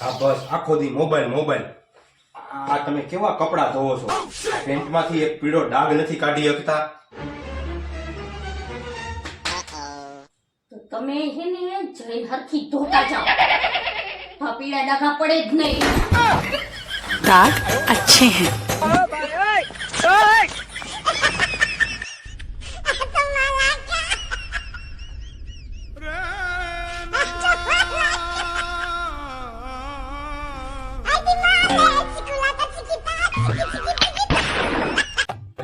હા બસ. આખો દી મોબાઈલ મોબાઈલ. આ તમે કેવા કપડાં ધોવો છો? Oh, પેન્ટમાંથી એક પીળો ડાઘ નથી કાઢી શકતા. તમે હે ને જઈ હરખી ધોતા જાઓ. પીળા ડાઘા પડે જ નહીં. ડાઘ અચ્છે હૈ.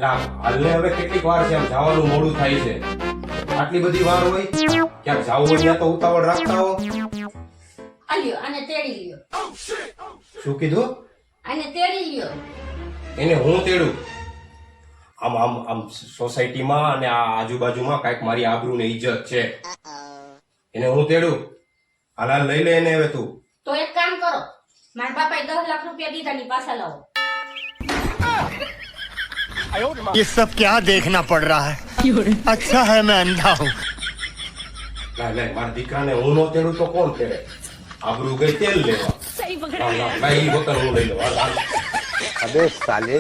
હાલને હવે કેટલીક વાર છે આમ જવાનું મોડું થાય છે. આટલી બધી વાર હોય ક્યાંક જવું હોય ત્યાં તો ઉતાવળ રાખતા હો. આ અને તેડી લ્યો. શું કીધું? અને તેડી લ્યો. એને હું તેડું? આમ આમ આમ સોસાયટીમાં અને આ આજુબાજુમાં કાંઈક મારી આબરૂ ને ઇજ્જત છે. એને હું તેડું? હાલ હાલ લઈ લે એને હવે તું. તો એક કામ કરો. મારા બાપાએ દસ લાખ રૂપિયા દીધા ની પાછા લાવો. ये सब क्या देखना पड़ रहा है अच्छा है मैं अंधा हूँ ના ના મારા દીકરાને હું નો તેડું તો કોણ તેડે આબરૂ ગઈ તેલ લેવા લાવ, લાવ, લાવ, ઈ વખત હું લઈ લઉં હાલ, હાલ. अबे साले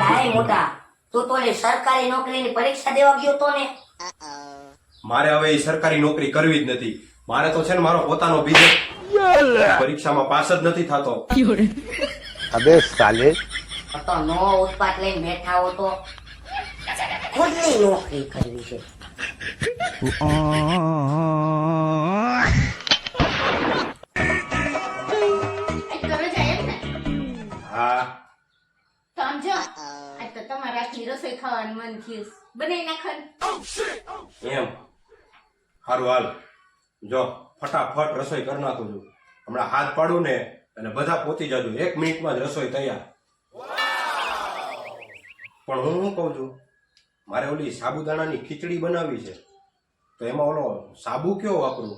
લાય મોટા તું તો ઓલી સરકારી નોકરીની પરીક્ષા દેવા ગયો તો ને મારે હવે એ સરકારી નોકરી કરવી જ નથી મારે તો છે ને મારો પોતાનો બિઝનેસ પરીક્ષામાં પાસ જ નથી થતો. અબે સાલે. તો નો ઉત્પાદ લઈને બેઠા હો તો. ખુદની નોકરી કરવી છે. હા. સમજો? આ તમારા રસોઈ ખાવાનું મન થયું. બનાવી નાખવાનું. એમ. સારું હાલ. જો ફટાફટ રસોઈ કરી નાખું છું. હમણાં હાથ પાડું ને અને બધા પહોંચી જજો. એક મિનિટમાં જ રસોઈ તૈયાર. પણ હું શું કહું છું? મારે ઓલી સાબુદાણાની ખીચડી બનાવવી છે. તો એમાં ઓલો સાબુ કયો વાપરું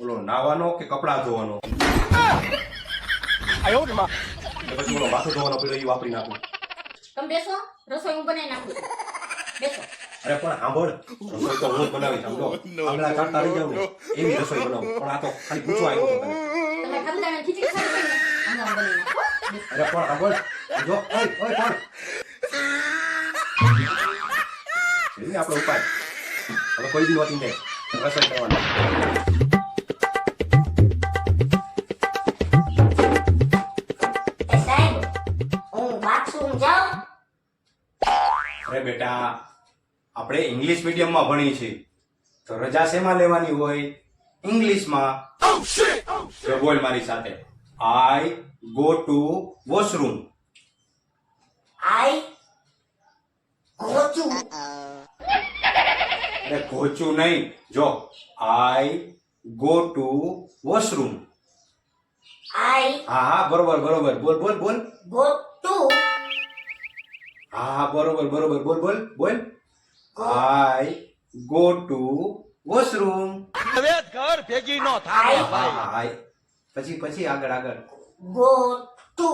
ઓલો નાવાનો કે કપડાં ધોવાનો? પછી ઓલો માથું ધોવાનો પેલો એ વાપરી નાખું. તમે બેસો. રસોઈ હું બનાવી નાખું. બેસો. અરે પણ સાંભળ. રસોઈ તો હું જ બનાવી સમજો. આંગળા કાઢતા રહી જાઉં. ને એવી રસોઈ બનાવું. પણ આ તો ખાલી પૂછવા આવ્યો હતો. અરે પણ સાંભળ. જો ઓય ઓય પણ એવી આપણો ઉપાય. હવે કોઈ દી વાતી નહીં રસોઈ કરવાની. બેટા આપણે ઇંગ્લિશ મીડિયમમાં ભણી છીએ. તો રજા શેમાં લેવાની હોય? ઇંગ્લિશમાં જો બોલ મારી સાથે. I go to washroom I ગોચું અરે ઘોચું નહીં. જો I go to washroom I હા હા બરોબર બરોબર. બોલ બોલ બોલ. ગોટુ હા હા બરોબર બરોબર. બોલ બોલ બોલ. આઈ ગો ટુ વોશરૂમ હવે ઘર ભેગી નો થાય ભાઈ. પછી પછી આગળ આગળ. ગો ટુ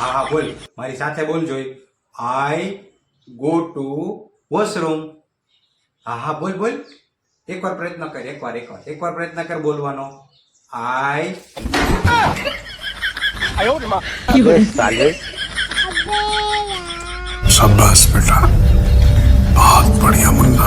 હા બોલ. મારી સાથે બોલ જોઈ. આઈ ગો ટુ વોશરૂમ હા હા બોલ બોલ. એકવાર પ્રયત્ન કર એકવાર એકવાર. એકવાર પ્રયત્ન કર બોલવાનો. આઈ આયો शाबाश बेटा बहुत बढ़िया मुन्ना